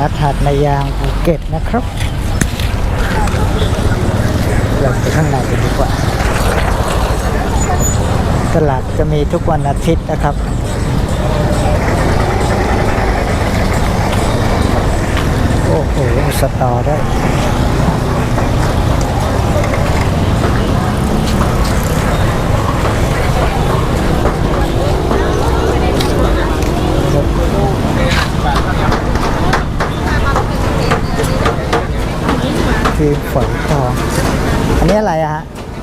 ลาดนัดหาดนายางภูเก็ตนะครับเราไปข้างในกันดีกว่า ตลาดจะมีทุกวันอาทิตย์นะครับโอ้โหสตอได้ คือฝอยทองอันนี้อะไรอะฮะ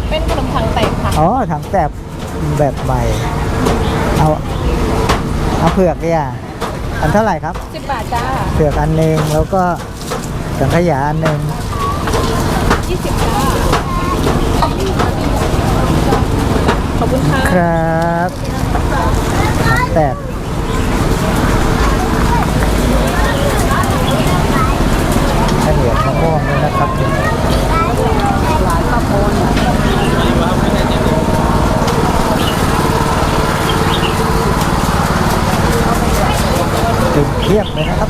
เป็นขนมถังแตกค่ะอ๋อถังแบบแบบใหม่ เอา เอาเผือกเนี่ย อันเท่าไหร่ครับ สิบบาทจ้า เผือกอันหนึ่งแล้วก็สังขยาอันหนึ่ง ยี่สิบจ้า ขอบคุณค่ะ ครับแต่ข้าวเหนียวมะม่วงด้วยนะครับจุด เทียบเลยนะครับ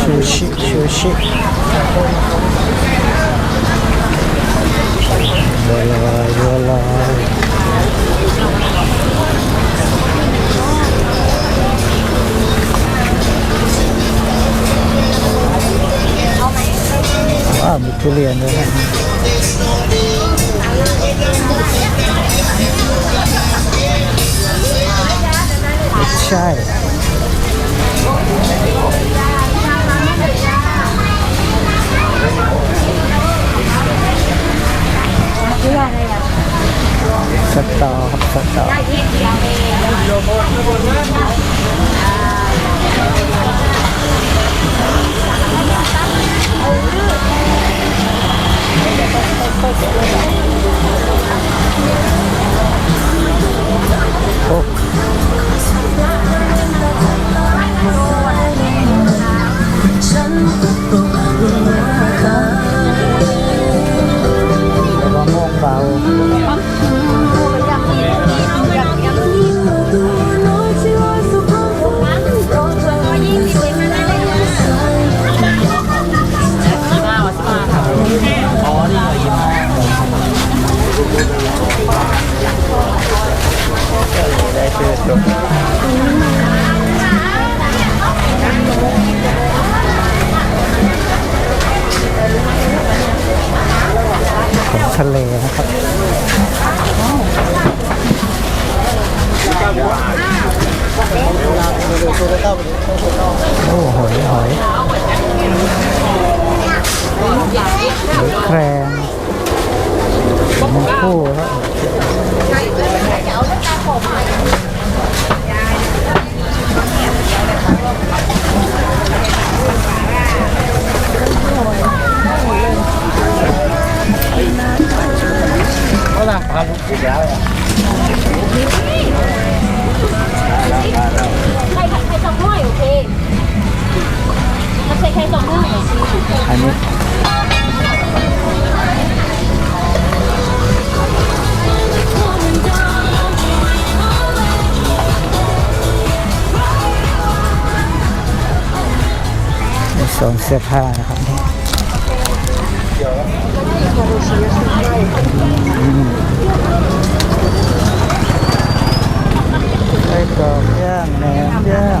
ชูชิชูชิบัวลอยบัวลอยว้าวมีทุเรียนด้วยนะ ช่ สตอครับสตอ ของทะเลนะครับโอ้หอยหอยหอยแครงมันคู่ค 20 สองเสื้อผ้านะครับนี่ไส้กรอกย่างแหนมย่าง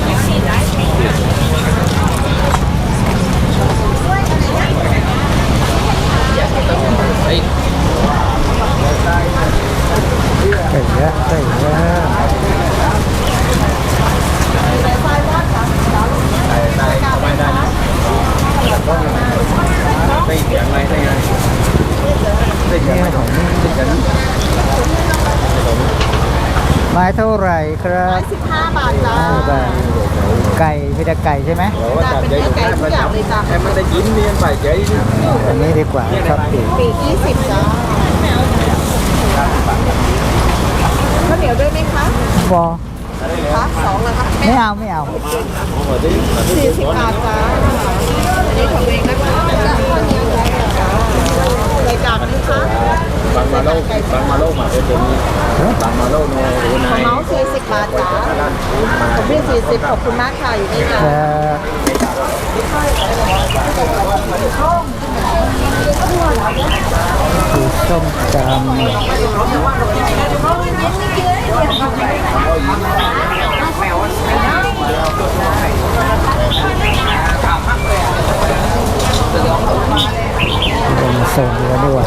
ไก่ย่างไก่ย่างไม้เท่าไหร่ครับสิบห้าบาทจ้าห้าบาทไก่มีแต่ไก่ใช่ไหมจ้าเป็นเนื้อไก่ทุกอย่างเลยจ้า em mới đã chín đi em phải giấy อันนี้ดีกว่าชอบปีกปีกยี่สิบจ้าข้าวเหนียวด้วยไหมคะฟอคะสองนะคะไม่เอาไม่เอา สี่สิบบาทจ้าอันนี้ของเองนะคะรายการนี้คะบางมาโลกบางมาโลกมาเป็นตัวนี้บางมาโลกโนโหนา ของยน้องสี่สิบบาทจ้าด้านคูมาของพี่สี่สิบขอบคุณมากค่ะอยู่นี่จ้าเอ่อคือส้มตำเป็นส่งดีกว่าดีกว่า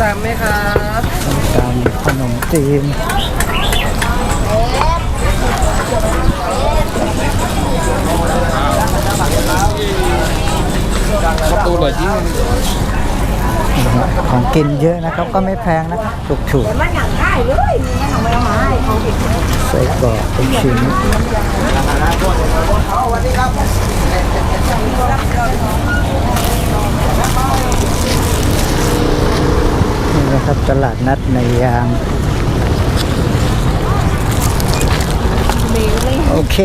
จำไหมครับส้มตำขนมจีนประตูเลยที่ของกินเยอะนะครับก็ไม่แพงนะครับถูกถูกมันอย่างง่ายเลยนี่มันม่เอามาให้เขาผิดๆใส่กรอกเป็นชิ้น นี่นะครับตลาดนัดในยาง โอเค